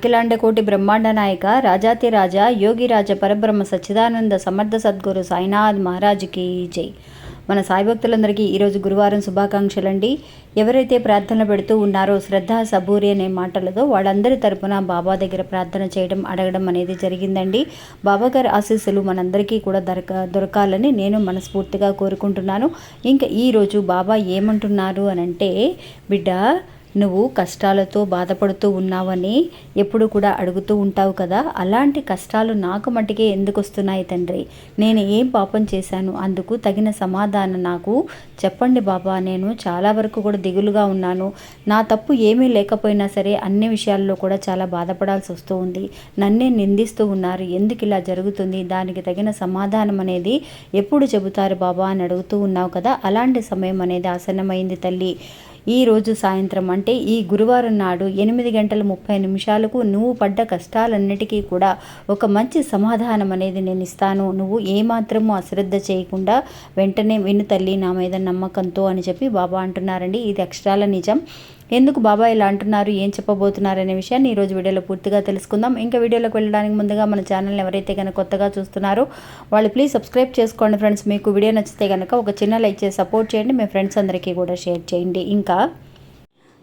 అఖిలాండకోటి బ్రహ్మాండ నాయక రాజాతి రాజా యోగిరాజ పరబ్రహ్మ సచ్చిదానంద సమర్థ సద్గురు సాయినాథ్ మహారాజుకి జై. మన సాయి భక్తులందరికీ ఈరోజు గురువారం శుభాకాంక్షలండి. ఎవరైతే ప్రార్థన పెడుతూ ఉన్నారో శ్రద్ధ సబూరి అనే మాటలతో వాళ్ళందరి తరపున బాబా దగ్గర ప్రార్థన చేయడం అడగడం అనేది జరిగిందండి. బాబా గారి ఆశీస్సులు మనందరికీ కూడా దొరక దొరకాలని నేను మనస్ఫూర్తిగా కోరుకుంటున్నాను. ఇంకా ఈరోజు బాబా ఏమంటున్నారు అని అంటే బిడ్డ నువ్వు కష్టాలతో బాధపడుతూ ఉన్నావని ఎప్పుడు కూడా అడుగుతూ ఉంటావు కదా. అలాంటి కష్టాలు నాకు మటుకే ఎందుకు వస్తున్నాయి తండ్రి? నేను ఏం పాపం చేశాను? అందుకు తగిన సమాధానం నాకు చెప్పండి బాబా. నేను చాలా వరకు కూడా దిగులుగా ఉన్నాను. నా తప్పు ఏమీ లేకపోయినా సరే అన్ని విషయాల్లో కూడా చాలా బాధపడాల్సి వస్తూ ఉంది. నన్నే నిందిస్తూ ఉన్నారు. ఎందుకు ఇలా జరుగుతుంది? దానికి తగిన సమాధానం అనేది ఎప్పుడు చెబుతారు బాబా అని అడుగుతూ ఉన్నావు కదా. అలాంటి సమయం అనేది ఆసన్నమైంది తల్లి. ఈరోజు సాయంత్రం అంటే ఈ గురువారం నాడు ఎనిమిది గంటల ముప్పై నిమిషాలకు నువ్వు పడ్డ కష్టాలన్నిటికీ కూడా ఒక మంచి సమాధానం అనేది నేను ఇస్తాను. నువ్వు ఏమాత్రము అశ్రద్ధ చేయకుండా వెంటనే విను తల్లి నా మీద నమ్మకంతో అని చెప్పి బాబా అంటున్నారండి. ఇది అక్షరాల నిజం. ఎందుకు బాబా ఇలా అంటున్నారు ఏం చెప్పబోతున్నారు అనే విషయాన్ని ఈరోజు వీడియోలో పూర్తిగా తెలుసుకుందాం. ఇంకా వీడియోలోకి వెళ్ళడానికి ముందుగా మన ఛానల్ని ఎవరైతే కనుక కొత్తగా చూస్తున్నారో వాళ్ళు ప్లీజ్ సబ్స్క్రైబ్ చేసుకోండి ఫ్రెండ్స్ మీకు వీడియో నచ్చితే కనుక ఒక చిన్న లైక్ చేసి సపోర్ట్ చేయండి. మీ ఫ్రెండ్స్ అందరికీ కూడా షేర్ చేయండి. ఇంకా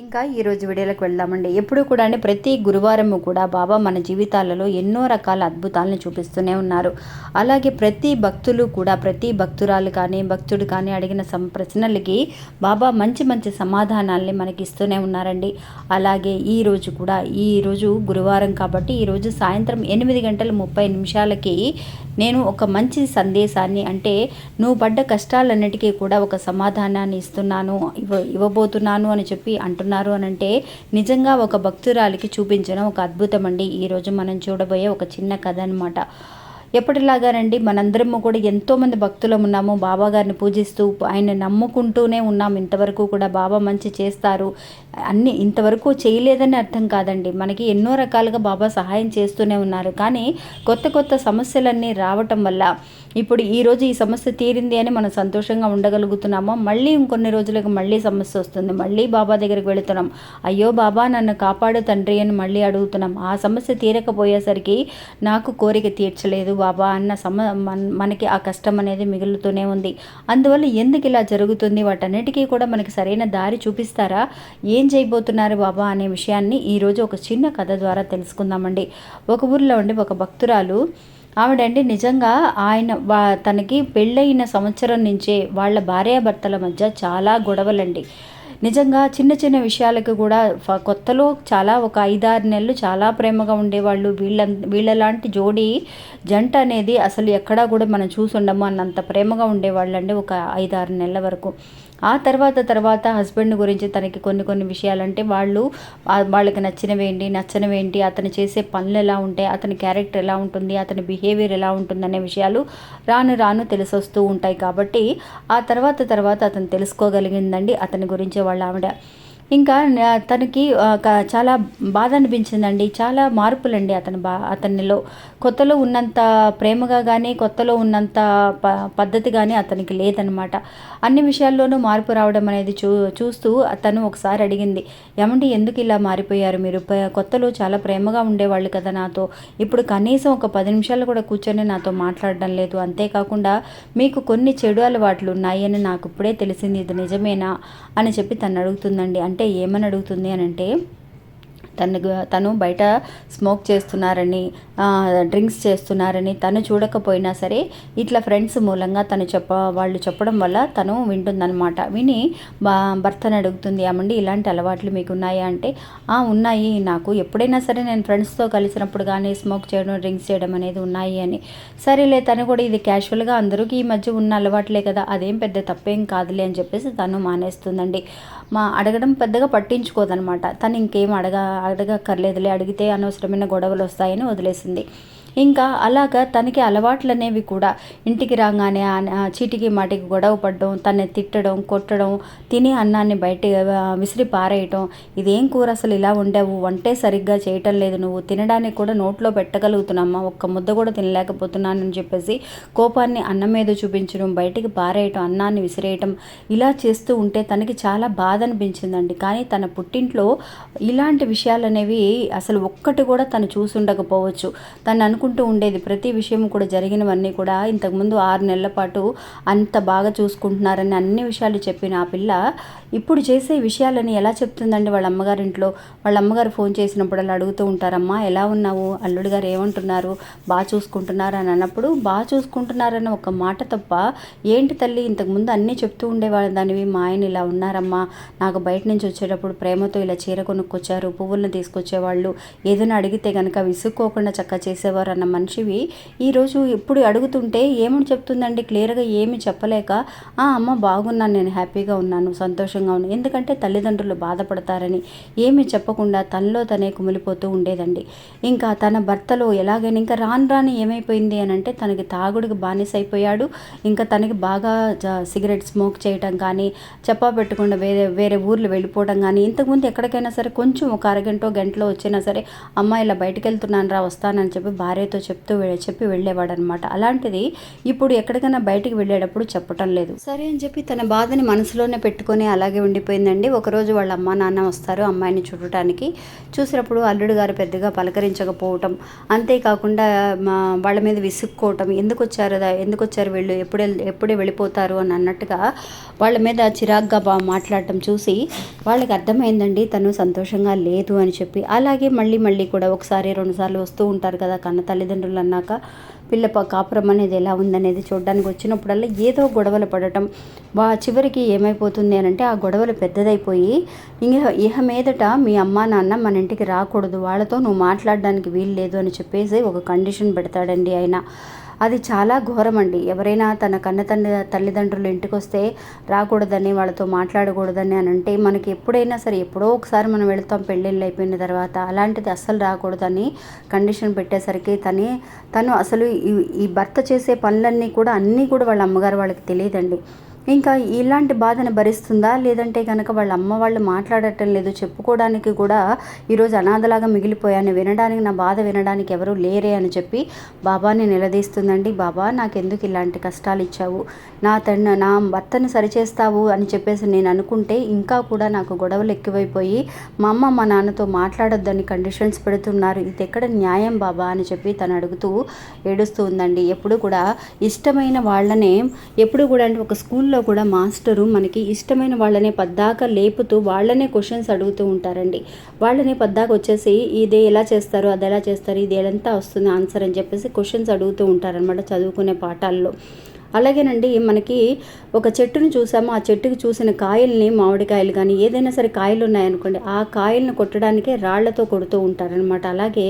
ఇంకా ఈరోజు వీడియోలకు వెళ్దామండి. ఎప్పుడు కూడా అంటే ప్రతి గురువారము కూడా బాబా మన జీవితాలలో ఎన్నో రకాల అద్భుతాలను చూపిస్తూనే ఉన్నారు. అలాగే ప్రతి భక్తులు కూడా ప్రతి భక్తురాలు కానీ భక్తుడు కానీ అడిగిన సం ప్రశ్నలకి బాబా మంచి మంచి సమాధానాల్ని మనకి ఇస్తూనే ఉన్నారండి. అలాగే ఈరోజు కూడా ఈ రోజు గురువారం కాబట్టి ఈరోజు సాయంత్రం ఎనిమిది గంటల ముప్పై నిమిషాలకి నేను ఒక మంచి సందేశాన్ని అంటే నువ్వు పడ్డ కష్టాలన్నిటికీ కూడా ఒక సమాధానాన్ని ఇస్తున్నాను ఇవ్వ ఇవ్వబోతున్నాను అని చెప్పి అంటున్నారు అని అంటే నిజంగా ఒక భక్తురాలికి చూపించిన ఒక అద్భుతం అండి ఈరోజు మనం చూడబోయే ఒక చిన్న కథ అనమాట ఎప్పటిలాగానండి మనందరము కూడా ఎంతోమంది భక్తులం ఉన్నాము బాబా గారిని పూజిస్తూ ఆయన నమ్ముకుంటూనే ఉన్నాము ఇంతవరకు కూడా బాబా మంచి చేస్తారు. అన్ని ఇంతవరకు చేయలేదని అర్థం కాదండి. మనకి ఎన్నో రకాలుగా బాబా సహాయం చేస్తూనే ఉన్నారు. కానీ కొత్త కొత్త సమస్యలన్నీ రావటం వల్ల ఇప్పుడు ఈరోజు ఈ సమస్య తీరింది అని మనం సంతోషంగా ఉండగలుగుతున్నామో? మళ్ళీ ఇంకొన్ని రోజులకు మళ్ళీ సమస్య వస్తుంది. మళ్ళీ బాబా దగ్గరికి వెళుతున్నాం. అయ్యో బాబా నన్ను కాపాడు తండ్రి అని మళ్ళీ అడుగుతున్నాం. ఆ సమస్య తీరకపోయేసరికి నాకు కోరిక తీర్చలేదు బాబా అన్న సమ మనకి ఆ కష్టం అనేది మిగులుతూనే ఉంది. అందువల్ల ఎందుకు ఇలా జరుగుతుంది? వాటన్నిటికీ కూడా మనకి సరైన దారి చూపిస్తారా? ఏం చేయబోతున్నారు బాబా అనే విషయాన్ని ఈరోజు ఒక చిన్న కథ ద్వారా తెలుసుకుందామండి. ఒక ఊరిలో ఉండి ఒక భక్తురాలు ఆవిడండి నిజంగా ఆయన వా తనకి పెళ్ళయిన సంవత్సరం నుంచే వాళ్ళ భార్యాభర్తల మధ్య చాలా గొడవలండి. నిజంగా చిన్న చిన్న విషయాలకు కూడా కొత్తలో చాలా ఒక ఐదారు నెలలు చాలా ప్రేమగా ఉండేవాళ్ళు. వీళ్ళ వీళ్ళలాంటి జోడి జంట అనేది అసలు ఎక్కడా కూడా మనం చూసుండము అన్నంత ప్రేమగా ఉండేవాళ్ళు అండి ఒక ఐదారు నెలల వరకు. ఆ తర్వాత తర్వాత హస్బెండ్ గురించి తనకి కొన్ని కొన్ని విషయాలంటే వాళ్ళు వాళ్ళకి నచ్చినవేంటి నచ్చనివేంటి అతను చేసే పనులు ఎలా ఉంటాయి అతని క్యారెక్టర్ ఎలా ఉంటుంది అతని బిహేవియర్ ఎలా ఉంటుంది అనే విషయాలు రాను రాను తెలిసొస్తూ ఉంటాయి. కాబట్టి ఆ తర్వాత తర్వాత అతను తెలుసుకోగలిగిందండి అతని గురించి వాళ్ళ ఆవిడ ఇంకా తనకి చాలా బాధ అనిపించిందండి. చాలా మార్పులండి అతని బా అతనిలో. కొత్తలో ఉన్నంత ప్రేమగా కానీ కొత్తలో ఉన్నంత ప పద్ధతి కానీ అతనికి లేదనమాట. అన్ని విషయాల్లోనూ మార్పు రావడం అనేది చూ చూస్తూ తను ఒకసారి అడిగింది ఏమండి ఎందుకు ఇలా మారిపోయారు మీరు? కొత్తలో చాలా ప్రేమగా ఉండేవాళ్ళు కదా నాతో. ఇప్పుడు కనీసం ఒక పది నిమిషాలు కూడా కూర్చొని నాతో మాట్లాడడం లేదు. అంతేకాకుండా మీకు కొన్ని చెడు అలవాట్లు ఉన్నాయి అని నాకు ఇప్పుడే తెలిసింది. ఇది నిజమేనా? అని చెప్పి తను అడుగుతుందండి. అంటే ఏమని అడుగుతుంది అని అంటే తను తను బయట స్మోక్ చేస్తున్నారని డ్రింక్స్ చేస్తున్నారని తను చూడకపోయినా సరే ఇట్లా ఫ్రెండ్స్ మూలంగా తను చెప్ప వాళ్ళు చెప్పడం వల్ల తను వింటుందన్నమాట. విని భర్తను అడుగుతుంది ఏమండి ఇలాంటి అలవాట్లు మీకు ఉన్నాయా అంటే "ఆ, ఉన్నాయి. నాకు ఎప్పుడైనా సరే నేను ఫ్రెండ్స్తో కలిసినప్పుడు కానీ స్మోక్ చేయడం డ్రింక్స్ చేయడం అనేది ఉన్నాయి అని. సరేలే తను కూడా ఇది క్యాజువల్గా అందరికీ ఈ మధ్య ఉన్న అలవాట్లే కదా అదేం పెద్ద తప్పేం కాదులే అని చెప్పేసి తను మానేస్తుందండి. మా అడగడం పెద్దగా పట్టించుకోదనమాట తను ఇంకేం అడగ అడగక్కర్లేదులే అడిగితే అనవసరమైన గొడవలు వస్తాయని వదిలేసింది. ఇంకా అలాగా తనకి అలవాట్లు అనేవి కూడా ఇంటికి రాగానే చీటికి మాటికి గొడవ పడడం తనని తిట్టడం కొట్టడం తిని అన్నాన్ని బయట విసిరి పారేయటం. ఇదేం కూర అసలు ఇలా వండావు? వంటే సరిగ్గా చేయటం లేదు నువ్వు. తినడానికి కూడా నోట్లో పెట్టగలుగుతున్నామ్మా ఒక్క ముద్ద కూడా తినలేకపోతున్నానని చెప్పేసి కోపాన్ని అన్నం మీద చూపించడం బయటికి పారేయటం అన్నాన్ని విసిరేయటం ఇలా చేస్తూ ఉంటే తనకి చాలా బాధ అనిపించిందండి. కానీ తన పుట్టింట్లో ఇలాంటి విషయాలు అనేవి అసలు ఒక్కటి కూడా తను చూసి ఉండకపోవచ్చు తను అనుకుంటూ ఉండేది. ప్రతి విషయం కూడా జరిగినవన్నీ కూడా ఇంతకుముందు ఆరు నెలల పాటు అంత బాగా చూసుకుంటున్నారని అన్ని విషయాలు చెప్పిన ఆ పిల్ల ఇప్పుడు చేసే విషయాలని ఎలా చెప్తుందండి వాళ్ళ అమ్మగారింట్లో? వాళ్ళ అమ్మగారు ఫోన్ చేసినప్పుడు అలా అడుగుతూ ఉంటారమ్మా ఎలా ఉన్నావు? అల్లుడు గారు ఏమంటున్నారు? బాగా చూసుకుంటున్నారు? అని అన్నప్పుడు బాగా చూసుకుంటున్నారన్న ఒక మాట తప్ప ఏంటి తల్లి ఇంతకుముందు అన్నీ చెప్తూ ఉండేవాళ్ళ దానివి. మా ఆయన ఇలా ఉన్నారమ్మా నాకు బయట నుంచి వచ్చేటప్పుడు ప్రేమతో ఇలా చీర కొనుక్కొచ్చారు పువ్వులను తీసుకొచ్చేవాళ్ళు. ఏదైనా అడిగితే కనుక విసుక్కోకుండా చక్క చేసేవారు. అన్న మనిషివి ఈరోజు ఇప్పుడు అడుగుతుంటే ఏమని చెప్తుందండి? క్లియర్గా ఏమి చెప్పలేక "ఆ, అమ్మ బాగున్నాను నేను హ్యాపీగా ఉన్నాను సంతోషంగా ఉన్నాను ఎందుకంటే తల్లిదండ్రులు బాధపడతారని ఏమి చెప్పకుండా తనలో తనే కుమిలిపోతూ ఉండేదండి. ఇంకా తన భర్తలో ఎలాగైనా ఇంకా రాను రాని ఏమైపోయింది అని అంటే తనకి తాగుడికి బానిస అయిపోయాడు. ఇంకా తనకి బాగా సిగరెట్ స్మోక్ చేయటం కానీ చెప్పా పెట్టకుండా వేరే వేరే ఊర్లు వెళ్ళిపోవడం కానీ ఇంతకుముందు ఎక్కడికైనా సరే కొంచెం ఒక అరగంట గంటలో వచ్చినా సరే అమ్మ ఇలా బయటికి వెళ్తున్నాను రా వస్తానని చెప్పి భార్య భార్యతో చెప్తూ చెప్పి వెళ్ళేవాడు అనమాట అలాంటిది ఇప్పుడు ఎక్కడికైనా బయటికి వెళ్ళేటప్పుడు చెప్పటం లేదు. సరే అని చెప్పి తన బాధని మనసులోనే పెట్టుకొని అలాగే ఉండిపోయిందండి. ఒకరోజు వాళ్ళ అమ్మ నాన్న వస్తారు అమ్మాయిని చూడటానికి. చూసినప్పుడు అల్లుడు గారు పెద్దగా పలకరించకపోవటం. అంతేకాకుండా మా వాళ్ళ మీద విసుక్కోవటం. ఎందుకు వచ్చారు ఎందుకు వచ్చారు వీళ్ళు? ఎప్పుడు ఎప్పుడే వెళ్ళిపోతారు అని అన్నట్టుగా వాళ్ళ మీద చిరాగ్గా బా మాట్లాడటం చూసి వాళ్ళకి అర్థమైందండి తను సంతోషంగా లేదు అని చెప్పి. అలాగే మళ్ళీ మళ్ళీ కూడా ఒకసారి రెండుసార్లు వస్తూ ఉంటారు కదా కన్న తల్లిదండ్రులు అన్నాక పిల్ల కాపురం అనేది ఎలా ఉందనేది చూడడానికి వచ్చినప్పుడల్లా ఏదో గొడవలు పడటం. వా చివరికి ఏమైపోతుంది అని అంటే ఆ గొడవలు పెద్దదైపోయి ఇహ ఇహ మీదట మీ అమ్మ నాన్న మన ఇంటికి రాకూడదు. వాళ్ళతో నువ్వు మాట్లాడడానికి వీలు లేదు అని చెప్పేసి ఒక కండిషన్ పెడతాడండి ఆయన. అది చాలా ఘోరం అండి ఎవరైనా తన కన్న తండ్రి తల్లిదండ్రులు ఇంటికి వస్తే రాకూడదని వాళ్ళతో మాట్లాడకూడదని అని అంటే మనకి ఎప్పుడైనా సరే ఎప్పుడో ఒకసారి మనం వెళ్తాం పెళ్ళిళ్ళు అయిపోయిన తర్వాత అలాంటిది అస్సలు రాకూడదని కండిషన్ పెట్టేసరికి తనే తను అసలు ఈ ఈ భర్త చేసే పనులన్నీ కూడా అన్నీ కూడా వాళ్ళ అమ్మగారు వాళ్ళకి తెలియదండి. ఇంకా ఇలాంటి బాధను భరిస్తుందా? లేదంటే కనుక వాళ్ళ అమ్మ వాళ్ళు మాట్లాడటం లేదు చెప్పుకోవడానికి కూడా ఈరోజు అనాథలాగా మిగిలిపోయాను వినడానికి నా బాధ వినడానికి ఎవరూ లేరే అని చెప్పి బాబాని నిలదీస్తుందండి. బాబా నాకెందుకు ఇలాంటి కష్టాలు ఇచ్చావు? నా తన నా భర్తను సరిచేస్తావు అని చెప్పేసి నేను అనుకుంటే ఇంకా కూడా నాకు గొడవలు ఎక్కువైపోయి మా అమ్మ మా నాన్నతో మాట్లాడొద్దని కండిషన్స్ పెడుతున్నారు ఇది ఎక్కడ న్యాయం బాబా? అని చెప్పి తను అడుగుతూ ఏడుస్తూ ఉందండి. ఎప్పుడు కూడా ఇష్టమైన వాళ్ళనే ఎప్పుడు కూడా అంటే ఒక స్కూల్ స్కూల్లో కూడా మాస్టరు మనకి ఇష్టమైన వాళ్ళనే పద్దాక లేపుతూ వాళ్ళనే క్వశ్చన్స్ అడుగుతూ ఉంటారండి. వాళ్ళని పద్దాక వచ్చేసి ఇది ఎలా చేస్తారు అది ఎలా చేస్తారు ఇది ఎంత వస్తుంది ఆన్సర్ అని చెప్పేసి క్వశ్చన్స్ అడుగుతూ ఉంటారనమాట చదువుకునే పాఠాల్లో. అలాగేనండి మనకి ఒక చెట్టును చూసాము. ఆ చెట్టుకి చూసిన కాయల్ని మామిడికాయలు కానీ ఏదైనా సరే కాయలు ఉన్నాయనుకోండి ఆ కాయలను కొట్టడానికే రాళ్ళతో కొడుతూ ఉంటారనమాట అలాగే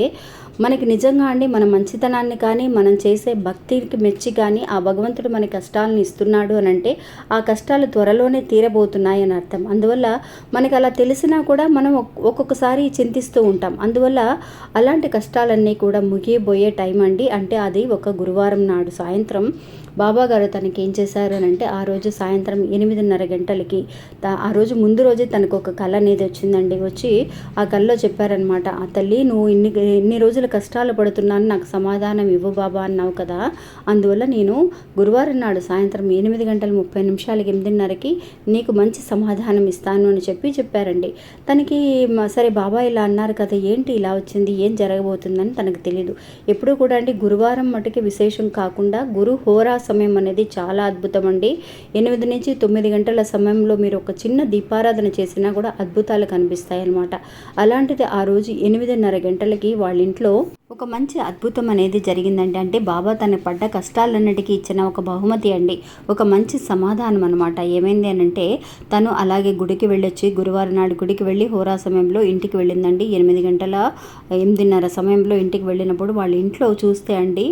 మనకి నిజంగా అండి మన మంచితనాన్ని కానీ మనం చేసే భక్తికి మెచ్చి కానీ ఆ భగవంతుడు మన కష్టాలను ఇస్తున్నాడు అని అంటే ఆ కష్టాలు త్వరలోనే తీరబోతున్నాయి అని అర్థం. అందువల్ల మనకు అలా తెలిసినా కూడా మనం ఒక్కొక్కసారి చింతిస్తూ ఉంటాం. అందువల్ల అలాంటి కష్టాలన్నీ కూడా ముగియబోయే టైం అండి. అంటే అది ఒక గురువారం నాడు సాయంత్రం. బాబా గారు తనకి ఏం చేశారు అని అంటే ఆ రోజు సాయంత్రం ఎనిమిదిన్నర గంటలకి ఆ రోజు ముందు రోజే తనకు ఒక కళ అనేది వచ్చిందండి. వచ్చి ఆ కళలో చెప్పారనమాట ఆ తల్లి నువ్వు ఇన్ని ఇన్ని రోజులు కష్టాలు పడుతున్నాను నాకు సమాధానం ఇవ్వు బాబా అన్నావు కదా. అందువల్ల నేను గురువారం నాడు సాయంత్రం ఎనిమిది గంటల ముప్పై నిమిషాలకి ఎనిమిదిన్నరకి నీకు మంచి సమాధానం ఇస్తాను అని చెప్పి చెప్పారండి. తనకి సరే బాబా ఇలా అన్నారు కదా ఏంటి ఇలా వచ్చింది ఏం జరగబోతుందని తనకు తెలియదు ఎప్పుడు కూడా అండి గురువారం మటుకి విశేషం కాకుండా గురు హోరా సమయం అనేది చాలా అద్భుతం అండి. ఎనిమిది నుంచి తొమ్మిది గంటల సమయంలో మీరు ఒక చిన్న దీపారాధన చేసినా కూడా అద్భుతాలు కనిపిస్తాయి అన్నమాట అలాంటిది ఆ రోజు ఎనిమిదిన్నర గంటలకి వాళ్ళ ఇంట్లో ఒక మంచి అద్భుతం అనేది జరిగిందండి. అంటే బాబా తన పడ్డ కష్టాలన్నిటికీ ఇచ్చిన ఒక బహుమతి అండి. ఒక మంచి సమాధానం అనమాట ఏమైంది అని అంటే తను అలాగే గుడికి వెళ్ళొచ్చి గురువారం నాడు గుడికి వెళ్ళి హోరా సమయంలో ఇంటికి వెళ్ళిందండి. ఎనిమిది గంటల ఎనిమిదిన్నర సమయంలో ఇంటికి వెళ్ళినప్పుడు వాళ్ళ ఇంట్లో చూస్తే అండి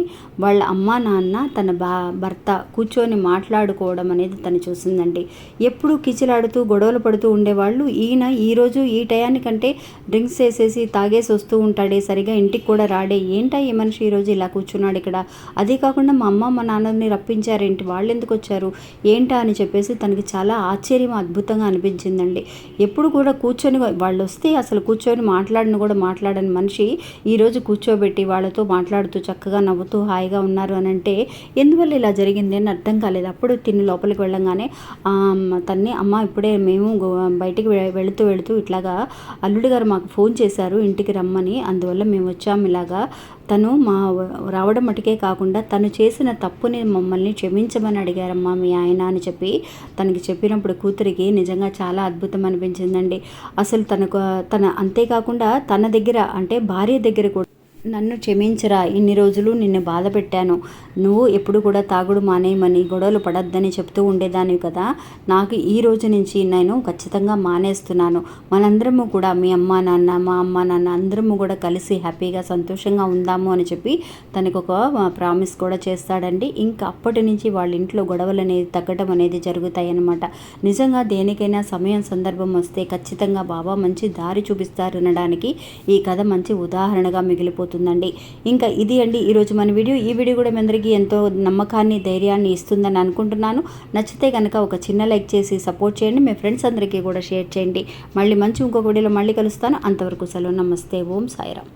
వాళ్ళ అమ్మ నాన్న తన బా భర్త కూర్చొని మాట్లాడుకోవడం అనేది తను చూసిందండి. ఎప్పుడు కిచిలాడుతూ గొడవలు పడుతూ ఉండేవాళ్ళు. ఈయన ఈరోజు ఈ టయానికంటే డ్రింక్స్ వేసేసి తాగేసి వస్తూ ఉంటాడే. సరిగా ఇంటికి కూడా రాడు ఏంటా ఈ మనిషి ఈరోజు ఇలా కూర్చున్నాడు ఇక్కడ? అదే కాకుండా మా అమ్మ మా నాన్నని రప్పించారేంటి? వాళ్ళు ఎందుకు వచ్చారు ఏంటా? అని చెప్పేసి తనకి చాలా ఆశ్చర్యం అద్భుతంగా అనిపించిందండి. ఎప్పుడు కూడా కూర్చొని వాళ్ళు వస్తే అసలు కూర్చొని మాట్లాడిన కూడా మాట్లాడని మనిషి ఈరోజు కూర్చోబెట్టి వాళ్ళతో మాట్లాడుతూ చక్కగా నవ్వుతూ హాయిగా ఉన్నారు అని అంటే ఎందువల్ల ఇలా జరిగింది? అని అర్థం కాలేదు. అప్పుడు తిని లోపలికి వెళ్ళంగానే తన్ని అమ్మ ఇప్పుడే మేము బయటికి వెళుతూ వెళుతూ ఇట్లాగా అల్లుడి గారు మాకు ఫోన్ చేశారు ఇంటికి రమ్మని అందువల్ల మేము వచ్చాము ఇలాగా తను మా రావడం మటుకే కాకుండా తను చేసిన తప్పుని మమ్మల్ని క్షమించమని అడిగారమ్మా మీ ఆయన అని చెప్పి. తనకి చెప్పినప్పుడు కూతురికి నిజంగా చాలా అద్భుతం అనిపించిందండి. అసలు తనకు తన అంతేకాకుండా తన దగ్గర అంటే భార్య దగ్గర కూడా నన్ను క్షమించరా ఇన్ని రోజులు నిన్ను బాధ పెట్టాను. నువ్వు ఎప్పుడు కూడా తాగుడు మానేయమని గొడవలు పడద్దని చెప్తూ ఉండేదానివి కదా. నాకు ఈ రోజు నుంచి నేను ఖచ్చితంగా మానేస్తున్నాను. మనందరము కూడా మీ అమ్మ నాన్న మా అమ్మ నాన్న అందరము కూడా కలిసి హ్యాపీగా సంతోషంగా ఉందాము అని చెప్పి తనకు ఒక ప్రామిస్ కూడా చేస్తాడండి. ఇంకా అప్పటి నుంచి వాళ్ళ ఇంట్లో గొడవలు అనేది తగ్గడం అనేది జరుగుతాయి అన్నమాట నిజంగా దేనికైనా సమయం సందర్భం వస్తే ఖచ్చితంగా బాబా మంచి దారి చూపిస్తారు అనడానికి ఈ కథ మంచి ఉదాహరణగా మిగిలిపోతుంది. అవుతుందండి ఇంకా ఇది అండి ఈరోజు మన వీడియో. ఈ వీడియో కూడా మీ అందరికీ ఎంతో నమ్మకాన్ని ధైర్యాన్ని ఇస్తుందని అనుకుంటున్నాను. నచ్చితే కనుక ఒక చిన్న లైక్ చేసి సపోర్ట్ చేయండి. మీ ఫ్రెండ్స్ అందరికీ కూడా షేర్ చేయండి. మళ్ళీ మంచి ఇంకొక వీడియోలో మళ్ళీ కలుస్తాను. అంతవరకు సెలవు. నమస్తే. ఓం సాయిరామ్.